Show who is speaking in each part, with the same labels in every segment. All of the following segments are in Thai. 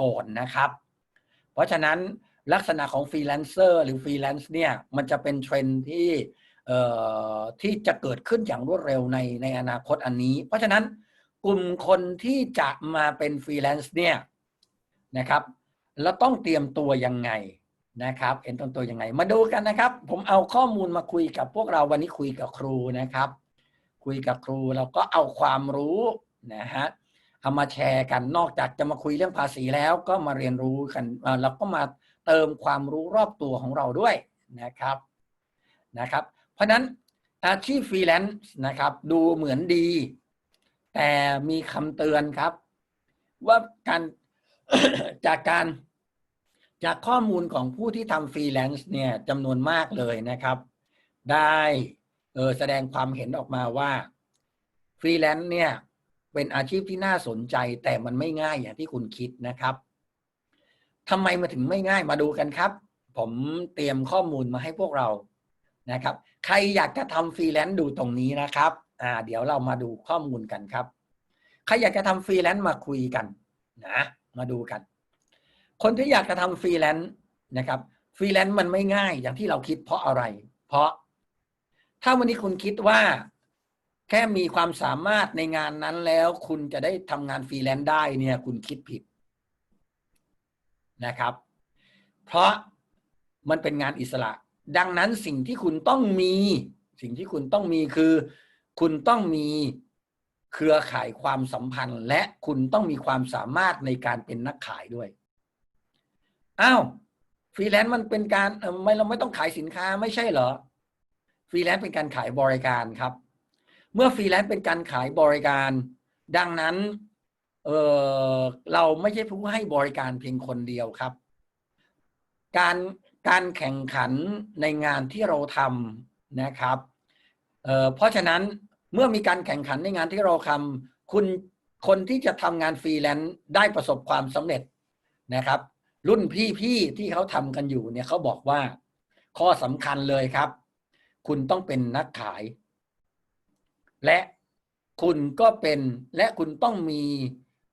Speaker 1: ก่อนนะครับ เพราะฉะนั้นลักษณะของฟรีแลนเซอร์หรือฟรีแลนซ์เนี่ยมันจะเป็นเทรนที่ที่จะเกิดขึ้นอย่างรวดเร็วในในอนาคตอันนี้ เพราะฉะนั้นกลุ่มคนที่จะมาเป็นฟรีแลนซ์เนี่ยนะครับเราต้องเตรียมตัวยังไงนะครับเอ็นต้นตัวยังไง มาดูกันนะครับ ผมเอาข้อมูลมาคุยกับพวกเราวันนี้คุยกับครูนะครับ คุยกับครูเราก็เอาความรู้นะฮะ เอามาแชร์กันนอกจากจะมาคุยเรื่องภาษีแล้วก็มาเรียนรู้กันเราก็มาเติมความรู้รอบตัวของเราด้วยนะครับนะครับ เพราะฉะนั้นอาชีพฟรีแลนซ์นะครับ ดูเหมือนดี แต่มีคำเตือนครับ ว่าการจากการจากข้อมูลของผู้ที่ทำฟรีแลนซ์เนี่ยจำนวนมากเลยนะครับ ได้เออแสดงความเห็นออกมาว่าฟรีแลนซ์เนี่ย เป็นอาชีพที่น่าสนใจ แต่มันไม่ง่ายอย่างที่คุณคิดนะครับทำไมมาถึงไม่ง่ายมาดูกันครับ ผมเตรียมข้อมูลมาให้พวกเรานะครับ ใครอยากจะทำฟรีแลนซ์ดูตรงนี้นะครับอ่าเดี๋ยวเรามาดูข้อมูลกันครับ ใครอยากจะทำฟรีแลนซ์มาคุยกันนะมาดูกัน คนที่อยากจะทำฟรีแลนซ์นะครับฟรีแลนซ์มันไม่ง่ายอย่างที่เราคิดเพราะอะไร เพราะถ้าวันนี้คุณคิดว่า แค่มีความสามารถในงานนั้นแล้ว คุณจะได้ทำงานฟรีแลนซ์ได้เนี่ย คุณคิดผิดนะครับ เพราะมันเป็นงานอิสระ ดังนั้นสิ่งที่คุณต้องมี สิ่งที่คุณต้องมีคือ คุณต้องมีเครือข่ายความสัมพันธ์ และคุณต้องมีความสามารถในการเป็นนักขายด้วยอ้าวฟรีแลนซ์มันเป็นการไม่เราไม่ต้องขายสินค้าไม่ใช่เหรอฟรีแลนซ์เป็นการขายบริการครับ เมื่อฟรีแลนซ์เป็นการขายบริการ ดังนั้นเเราไม่ใช่ผู้ให้บริการเพียงคนเดียวครับ การการแข่งขันในงานที่เราทำนะครับเเพราะฉะนั้นเมื่อมีการแข่งขันในงานที่เราทำคุณคนที่จะทำงานฟรีแลนซ์ได้ประสบความสำเร็จนะครับ รุ่นพี่ๆที่เขาทำกันอยู่เนี่ยเขาบอกว่าข้อสำคัญเลยครับ คุณต้องเป็นนักขาย และคุณก็เป็นและคุณต้องมี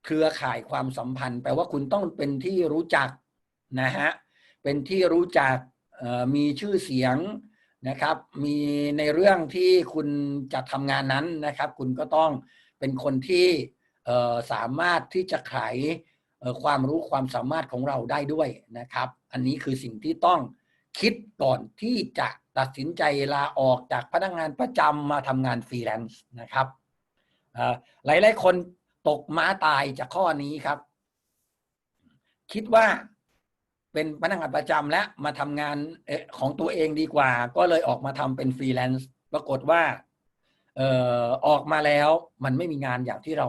Speaker 1: เครือข่ายความสัมพันธ์ แปลว่าคุณต้องเป็นที่รู้จักนะฮะเป็นที่รู้จักมีชื่อเสียงนะครับ มีในเรื่องที่คุณจะทำงานนั้นนะครับ คุณก็ต้องเป็นคนที่สามารถที่จะขายความรู้ความสามารถของเราได้ด้วยนะครับ อันนี้คือสิ่งที่ต้อง คิดก่อนที่จะตัดสินใจลาออกจากพนักงานประจำมาทำงานฟรีแลนซ์นะครับเอ่อหลายคนตกม้าตายจากข้อนี้ครับ คิดว่าเป็นพนักงานประจำและมาทำงานของตัวเองดีกว่า ก็เลยออกมาทำเป็นฟรีแลนซ์ปรากฏว่าออกมาแล้วมันไม่มีงานอย่างที่เรา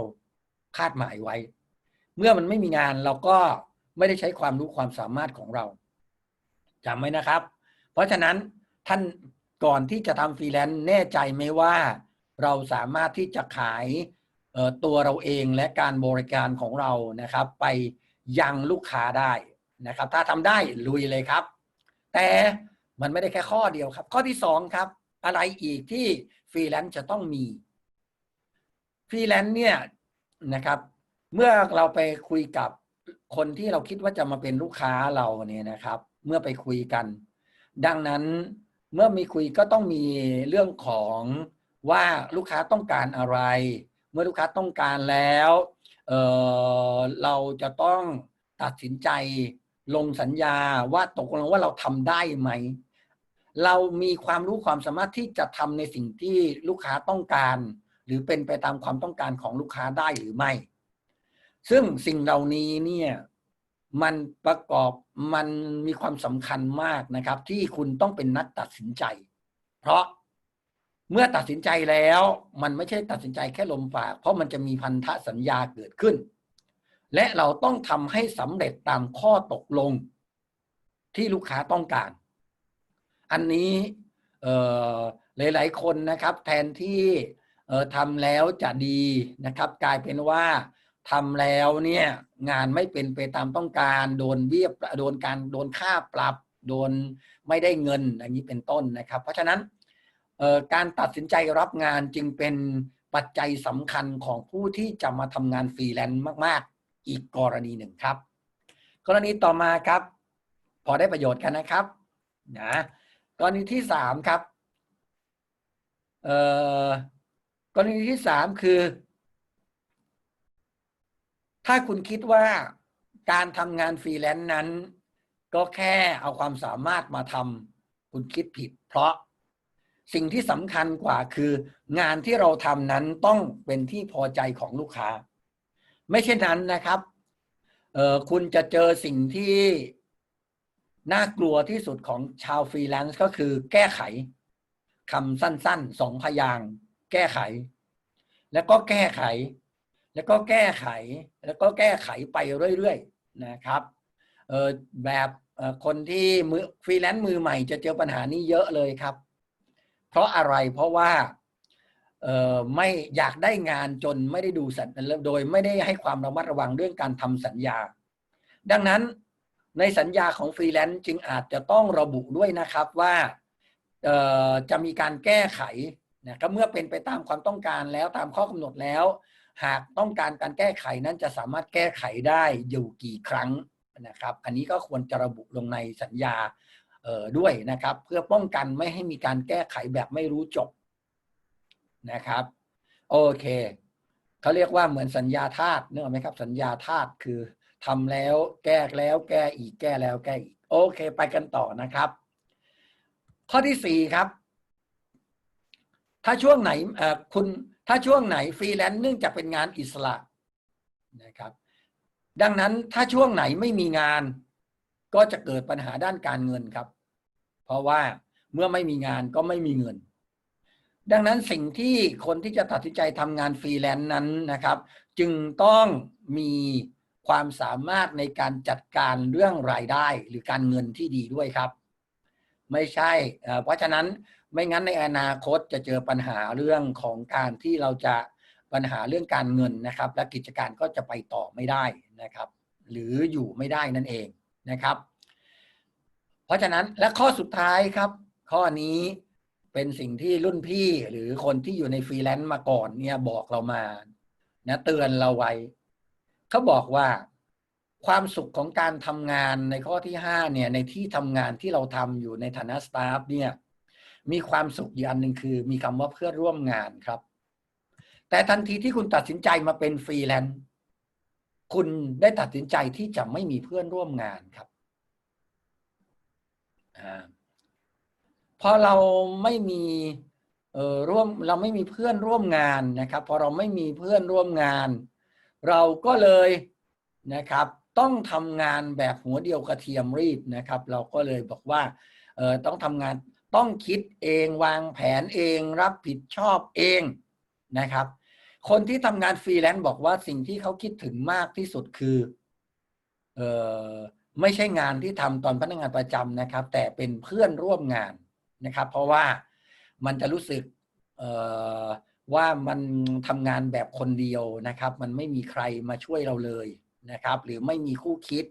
Speaker 1: คาดหมายไว้ เมื่อมันไม่มีงานเราก็ไม่ได้ใช้ความรู้ความสามารถของเรา จำไว้นะครับ เพราะฉะนั้นท่านก่อนที่จะทำฟรีแลนซ์แน่ใจไหมว่าเราสามารถที่จะขายตัวเราเองและการบริการของเรานะครับ ไปยังลูกค้าได้นะครับ ถ้าทำได้ลุยเลยครับ แต่มันไม่ได้แค่ข้อเดียวครับ ข้อที่สองครับ อะไรอีกที่ฟรีแลนซ์จะต้องมีฟรีแลนซ์เนี่ยนะครับ เมื่อเราไปคุยกับคนที่เราคิดว่าจะมาเป็นลูกค้าเราเนี่ยนะครับ เมื่อไปคุยกัน ดังนั้นเมื่อมีคุยก็ต้องมีเรื่องของว่าลูกค้าต้องการอะไร เมื่อลูกค้าต้องการแล้วเเราจะต้องตัดสินใจลงสัญญาว่าตกลงว่าเราทำได้ไหม เรามีความรู้ความสามารถที่จะทำในสิ่งที่ลูกค้าต้องการ หรือเป็นไปตามความต้องการของลูกค้าได้หรือไม่ ซึ่งสิ่งเหล่านี้เนี่ย มันประกอบมันมีความสำคัญมากนะครับ ที่คุณต้องเป็นนักตัดสินใจ เพราะเมื่อตัดสินใจแล้วมันไม่ใช่ตัดสินใจแค่ลมปาก เพราะมันจะมีพันธสัญญาเกิดขึ้น และเราต้องทำให้สำเร็จตามข้อตกลงที่ลูกค้าต้องการ อันนี้หลาย ๆ คนนะครับ แทนที่ทำแล้วจะดีนะครับ กลายเป็นว่า ทำแล้วเนี่ยงานไม่เป็นไปตามต้องการโดนเบี้ยโดนการโดนค่าปรับ โดนไม่ได้เงินอย่างนี้เป็นต้นนะครับ เพราะฉะนั้นการตัดสินใจรับงานจึงเป็นปัจจัยสำคัญของผู้ที่จะมาทำงานฟรีแลนซ์มาก ๆ อีกกรณีหนึ่งครับ กรณีต่อมาครับ พอได้ประโยชน์กันนะครับนะกรณีที่สามครับกรณีที่สามคือ ถ้าคุณคิดว่าการทำงานฟรีแลนซ์นั้น ก็แค่เอาความสามารถมาทำคุณคิดผิด เพราะสิ่งที่สำคัญกว่าคือ งานที่เราทำนั้นต้องเป็นที่พอใจของลูกค้า ไม่เช่นนั้นนะครับเออคุณจะเจอสิ่งที่น่ากลัวที่สุดของชาวฟรีแลนซ์ก็คือแก้ไขคำสั้นๆสองพยาง แก้ไข แล้วก็แก้ไข แล้วก็แก้ไขแล้วก็แก้ไขไปเรื่อยๆนะครับแบบคนที่มือฟรีแลนซ์มือใหม่จะเจอปัญหานี้เยอะเลยครับ เพราะอะไรเพราะว่าไม่อยากได้งานจนไม่ได้ดูสัญโดยไม่ได้ให้ความระมัดระวังเรื่องการทำสัญญา ดังนั้นในสัญญาของฟรีแลนซ์จึงอาจจะต้องระบุด้วยนะครับว่าจะมีการแก้ไขนะครับเมื่อเป็นไปตามความต้องการแล้วตามข้อกำหนดแล้ว หากต้องการการแก้ไขนั้นจะสามารถแก้ไขได้อยู่กี่ครั้งนะครับ อันนี้ก็ควรจะระบุลงในสัญญาด้วยนะครับ เพื่อป้องกันไม่ให้มีการแก้ไขแบบไม่รู้จบนะครับโอเคเขาเรียกว่าเหมือนสัญญาธาตุเนกอะไหมครับ สัญญาธาตุคือทำแล้วแก้แล้วแก้อีกแก้แล้วแก้อีกโอเค ไปกันต่อนะครับ ข้อที่สี่ครับ ถ้าช่วงไหนคุณถ้าช่วงไหนฟรีแลนซ์เนื่องจากเป็นงานอิสระนะครับ ดังนั้นถ้าช่วงไหนไม่มีงาน ก็จะเกิดปัญหาด้านการเงินครับ เพราะว่าเมื่อไม่มีงานก็ไม่มีเงิน ดังนั้นสิ่งที่คนที่จะตัดสินใจทำงานฟรีแลนซ์นั้นนะครับ จึงต้องมีความสามารถในการจัดการเรื่องรายได้หรือการเงินที่ดีด้วยครับ ไม่ใช่เพราะฉะนั้นไม่งั้นในอนาคตจะเจอปัญหาเรื่องของการที่เราจะปัญหาเรื่องการเงินนะครับ และกิจการก็จะไปต่อไม่ได้นะครับ หรืออยู่ไม่ได้นั่นเองนะครับ เพราะฉะนั้นและข้อสุดท้ายครับ ข้อนี้เป็นสิ่งที่รุ่นพี่หรือคนที่อยู่ในฟรีแลนซ์มาก่อนเนี่ยบอกเรามานะเตือนเราไว้เขาบอกว่า ความสุขของการทำงานในข้อที่ห้าเนี่ยในที่ทำงานที่เราทำอยู่ในฐานะสตาฟเนี่ยมีความสุขอีกอันหนึ่งคือ มีคำว่าเพื่อนร่วมงานครับ แต่ทันทีที่คุณตัดสินใจมาเป็นฟรีแลนซ์คุณได้ตัดสินใจที่จะไม่มีเพื่อนร่วมงานครับอพอเราไม่มีเอ่อร่วมเราไม่มีเพื่อนร่วมงานนะครับ พอเราไม่มีเพื่อนร่วมงาน เราก็เลยนะครับ ต้องทำงานแบบหัวเดียวกระเทียมรีบนะครับ เราก็เลยบอกว่าเออต้องทำงานต้องคิดเองวางแผนเองรับผิดชอบเองนะครับ คนที่ทำงานฟรีแลนซ์บอกว่าสิ่งที่เขาคิดถึงมากที่สุดคือเออไม่ใช่งานที่ทำตอนพนักงานประจำนะครับ แต่เป็นเพื่อนร่วมงานนะครับ เพราะว่ามันจะรู้สึกเอ่อว่ามันทำงานแบบคนเดียวนะครับ มันไม่มีใครมาช่วยเราเลย นะครับ หรือไม่มีคู่คิด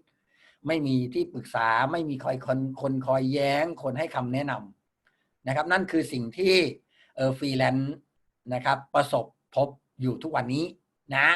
Speaker 1: ไม่มีที่ปรึกษาไม่มีคอยคนคนคอยแย้ง คนให้คำแนะนำนะครับ นั่นคือสิ่งที่เออฟรีแลนซ์นะครับ ประสบพบอยู่ทุกวันนี้นะ